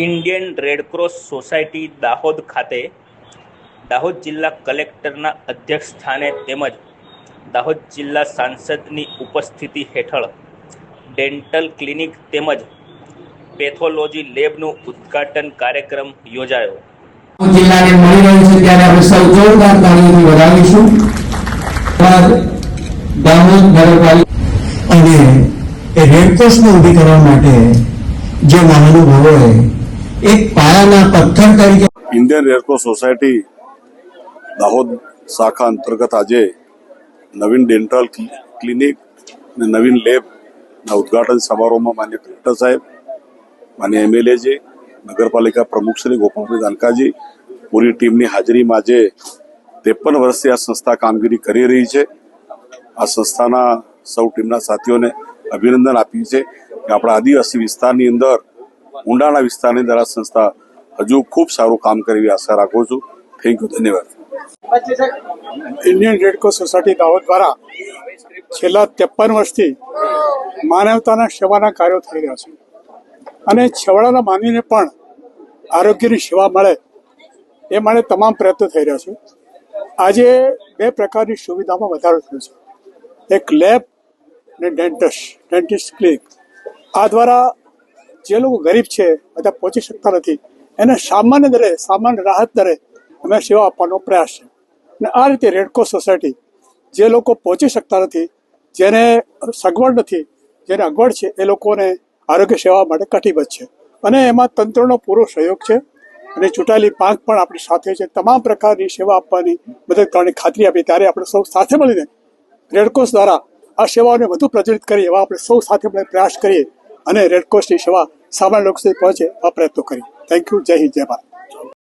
Indian Red Cross society Dahod ખાતે દાહોદ જિલ્લા કલેક્ટરના અધ્યક્ષ સ્થાને તેમજ દાહોદ જિલ્લા સાંસદની ઉપસ્થિતિ હેઠળ ડેન્ટલ ક્લિનિક તેમજ પેથોલોજી લેબનું ઉદ્ઘાટન કાર્યક્રમ યોજાયો. જિલ્લાને મળી રહ્યું છે ત્યારે આપણે સૌ જોરદાર તાળીઓથી વધાવીશું દાહોદ નગરપાલિકા અને એ રેડક્રોસને ઊભી કરવા માટે જે મહાનુભાવોએ એક પાયાના પથ્થર તરીકે ઇન્ડિયન રેડક્રોસ સોસાયટી દાહોદ શાખા અંતર્ગત આજે નવીન ડેન્ટલ ક્લિનિક અને નવીન લેબના ઉદ્ઘાટન સમારોહમાં માન્ય કલેક્ટર સાહેબ, માન્ય એમએલએજી નગરપાલિકા પ્રમુખ શ્રી ગોપાલભાઈ દાનકાજી, પૂરી ટીમની હાજરીમાં આજે ત્રેપન વર્ષથી આ સંસ્થા કામગીરી કરી રહી છે. આ સંસ્થાના સૌ ટીમના સાથીઓને અભિનંદન આપીએ છે કે આપણા આદિવાસી વિસ્તારની અંદર ઊંડાણા વિસ્તારની દરા સંસ્થા હજુ ખૂબ સારું કામ કરે આશા રાખું છું. થેન્ક યુ ધન્યવાદ. Indian Red Cross Society Dahod દ્વારા છેલ્લા ત્રેપન વર્ષથી માનવતાના સેવાના કાર્યો થઈ રહ્યા છે. અને છેવાડાના માનવીને પણ આરોગ્યની સેવા મળે એ માટે તમામ પ્રયત્નો થઈ રહ્યા છે. આજે બે પ્રકારની સુવિધામાં વધારો થયો છે. એક લેબ અને ડેન્ટિસ્ટ ડેન્ટિસ્ટ ક્લિનિક. આ દ્વારા જે લોકો ગરીબ છે, બધા પહોંચી શકતા નથી. એને સામાન્ય દરે, સામાન્ય રાહત દરે અમે સેવા આપવાનો પ્રયાસ છે. અને આ રીતે રેડક્રોસ સોસાયટી જે લોકો પહોંચી શકતા નથી, જેને સગવડ નથી, જેને અગવડ છે, એ લોકોને આરોગ્ય સેવા માટે કટિબદ્ધ છે. અને એમાં તંત્રનો પૂરો સહયોગ છે અને ચૂંટાયેલી પાંખ પણ આપણી સાથે છે. તમામ પ્રકારની સેવા આપવાની મદદ કરવાની ખાતરી આપી. ત્યારે આપણે સૌ સાથે મળીને રેડક્રોસ દ્વારા આ સેવાઓને વધુ પ્રચલિત કરી, એવા આપણે સૌ સાથે મળીને પ્રયાસ કરીએ. અને રેડક્રોસની સેવા સામાન્ય લોકો સુધી પહોંચે આ પ્રયત્નો કરીએ. થેન્ક યુ જય હિન્દ, જય ભારત.